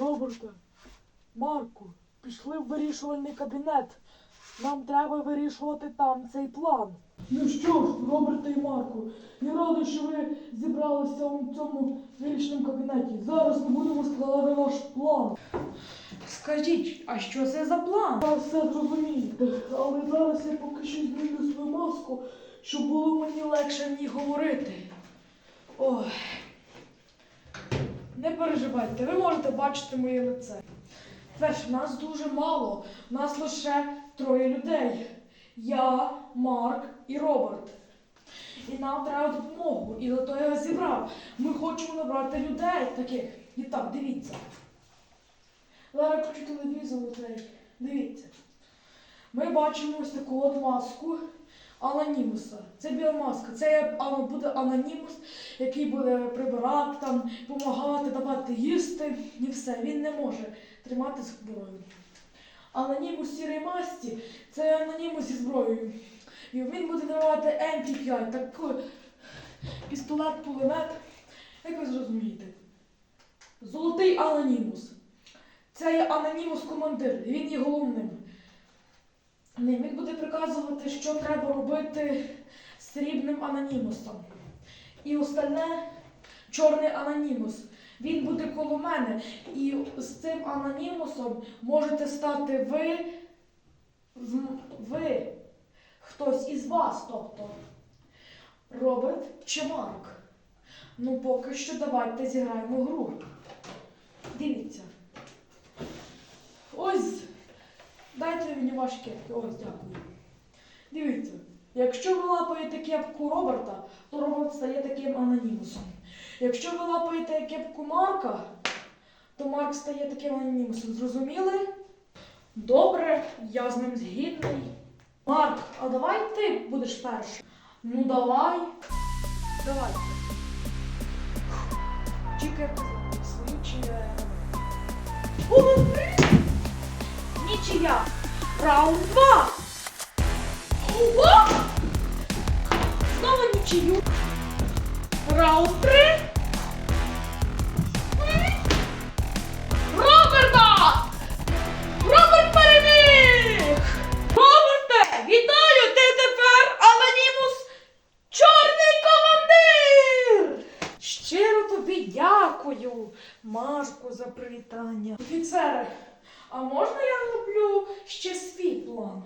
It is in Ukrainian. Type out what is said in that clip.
Роберте, Марку, пішли в вирішувальний кабінет. Нам треба вирішувати там цей план. Ну що ж, Роберте і Марку, я радий, що ви зібралися у цьому вирішальному кабінеті. Зараз ми будемо складати наш план. Скажіть, а що це за план? Ви все зрозумієте, але зараз я поки що зміню свою маску, щоб було мені легше в ній говорити. Ой. Не переживайте, ви можете бачити моє лице. Перше, нас дуже мало. Нас лише троє людей. Я, Марк і Роберт. І нам треба допомогу. І за то я зібрав. Ми хочемо набрати людей таких. І так, дивіться. Зараз включу телевізор цей. Дивіться. Ми бачимо ось таку от маску анонімуса. Це біла маска. Це буде анонімус, який буде прибирати, там, допомагати, давати їсти і все. Він не може тримати зброю. Анонімус в сірій масті це анонімус зі зброєю. І він буде давати MP5, такий пістолет-пулемет. Як ви зрозумієте? Золотий анонімус. Це є анонімус командир, він є головним. Ним Він буде приказувати, що треба робити з срібним анонімусом. І остальне чорний анонімус. Він буде коло мене. І з цим анонімусом можете стати ви, ви, хтось із вас, тобто Роберт чи Марк. Ну, поки що давайте зіграємо гру. Дивіться. Ось Дайте мені ваші кепки. Ось, дякую. Дивіться, якщо ви лапаєте кепку Роберта, то Роберт стає таким анонімусом. Якщо ви лапаєте кепку Марка, то Марк стає таким анонімусом. Зрозуміли? Добре, я з ним згідний. Марк, а давай ти будеш перший. Ну давай. Я свою чи я. Раунд два. Ого! Знову нічию. Раунд три. Роберта! Роберт переміг! Роберте, вітаю! Ти тепер анонімус Чорний командир! Щиро тобі дякую, Марку, за привітання. Офіцери, а можна я зроблю ще свій план?